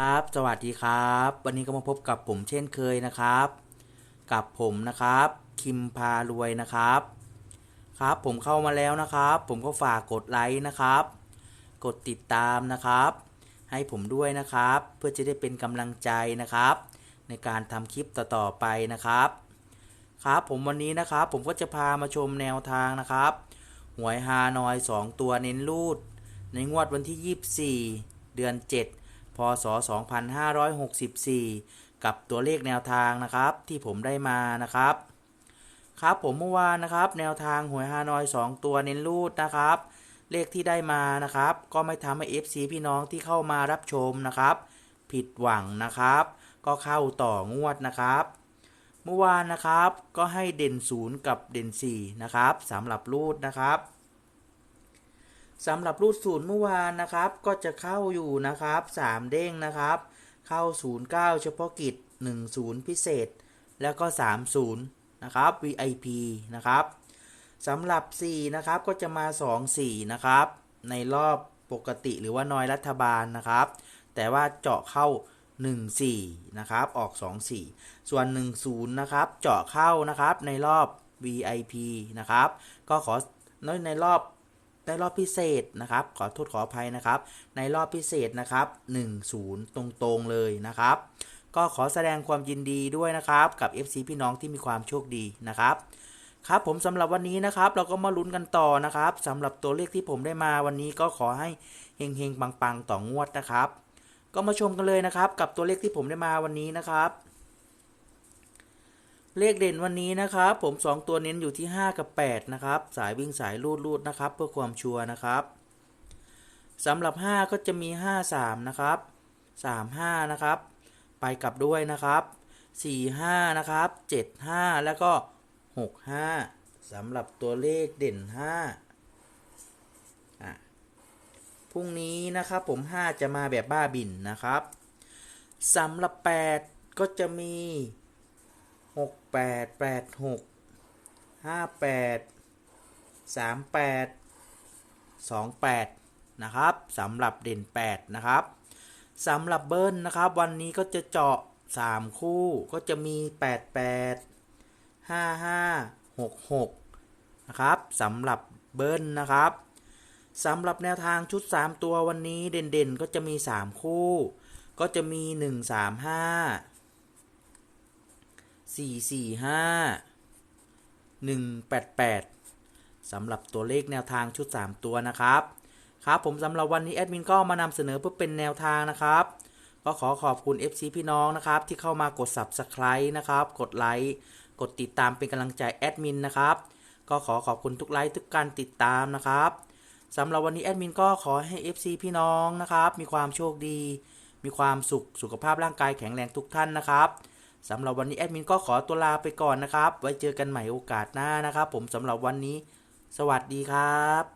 ครับสวัสดีครับ วันนี้ก็มาพบกับผมเช่นเคยนะครับ กับผมนะครับ คิมพารวยนะครับ ครับผมเข้ามาแล้วนะครับ ผมก็ฝากกดไลค์นะครับ กดติดตามนะครับ ให้ผมด้วยนะครับ เพื่อจะได้เป็นกำลังใจนะครับ ในการทำคลิปต่อๆไปนะครับ ครับผมวันนี้นะครับ ผมก็จะพามาชมแนวทางนะครับ หวยฮานอย 2 ตัวเน้นรูด ในงวดวันที่ 24 เดือน 7 พศ 2564 กับตัวเลขแนวทางนะครับที่ผมได้มานะครับ ครับผมเมื่อวานนะครับ แนวทางหวยฮานอย 2 ตัวเน้นรูดนะครับ เลขที่ได้มานะครับ ก็ไม่ทำให้ FC พี่น้องที่เข้ามารับชมนะครับ ผิดหวังนะครับ ก็เข้าต่องวดนะครับเมื่อวานนะครับก็ให้เด่น 0 กับเด่น4นะครับสำหรับรูดนะครับ สำหรับรูดศูนย์เมื่อวานนะครับ ก็จะเข้าอยู่นะครับ 3 เด้งนะครับ เข้า 09 เฉพาะกิจ 10 พิเศษ แล้วก็ 30 นะครับ VIP นะครับสำหรับ 4 นะครับก็จะมา 2 4 นะครับ ในรอบปกติหรือว่าน้อยรัฐบาลนะครับ แต่ว่าเจาะเข้า 1 4 นะครับ ออก 2 4 ส่วน 1 0 นะครับ เจาะเข้านะครับในรอบ VIP นะครับ ก็ขอในในรอบ ในรอบพิเศษนะครับ ขอโทษขออภัยนะครับ ในรอบพิเศษนะครับ1 0 ตรงๆเลยนะครับ ก็ขอแสดงความยินดีด้วยนะครับกับ FC พี่น้องที่มีความโชคดีนะครับครับผมสำหรับวันนี้นะครับ เราก็มาลุ้นกันต่อนะครับสำหรับตัวเลขที่ผมได้มาวันนี้ก็ขอให้เฮงๆปังๆต่องวดนะครับ ก็มาชมกันเลยนะครับ กับตัวเลขที่ผมได้มาวันนี้นะครับ เลขเด่นวันนี้นะครับ ผม 2 ตัวเน้นอยู่ที่ 5 กับ 8 นะครับ สายวิ่งสายรูดรูดนะครับ เพื่อความชัวร์นะครับสำหรับ 5 ก็จะมี 5 3 นะครับ 3 5 นะครับ ไปกลับด้วยนะครับ 4 5 นะครับ 7 5 แล้วก็ 6 5สำหรับตัวเลขเด่น 5อะพรุ่งนี้นะครับผม 5 จะมาแบบบ้าบินนะครับสำหรับ 8 ก็จะมี หกแปดแปดหกห้าแปดสามแปดสองแปดนะครับสำหรับเด่นแปดนะครับสำหรับเบิ้ลนะครับ วันนี้ก็จะเจาะสามคู่ก็จะมีแปดแปดห้าห้าหกหกนะครับสำหรับเบิ้ลนะครับสำหรับแนวทางชุด 3 ตัววันนี้เด่นๆ ก็จะมี 3 คู่ ก็จะมี 1 3 5 สี่สี่ห้าหนึ่งแปดแปดสำหรับตัวเลขแนวทางชุด 3 ตัวนะครับ ครับผมสำหรับวันนี้แอดมินก็มานำเสนอเพื่อเป็นแนวทางนะครับ ก็ขอขอบคุณ FC พี่น้องนะครับ ที่เข้ามากด Subscribe นะครับ กดไลค์กดติดตามเป็นกำลังใจแอดมินนะครับ ก็ขอขอบคุณทุกไลค์ทุกการติดตามนะครับสำหรับวันนี้แอดมินก็ขอให้ FC พี่น้องนะครับ มีความโชคดี มีความสุขสุขภาพร่างกายแข็งแรงทุกท่านนะครับ สำหรับวันนี้แอดมินก็ขอตัวลาไปก่อนนะครับ ไว้เจอกันใหม่โอกาสหน้านะครับ ผมสำหรับวันนี้ สวัสดีครับ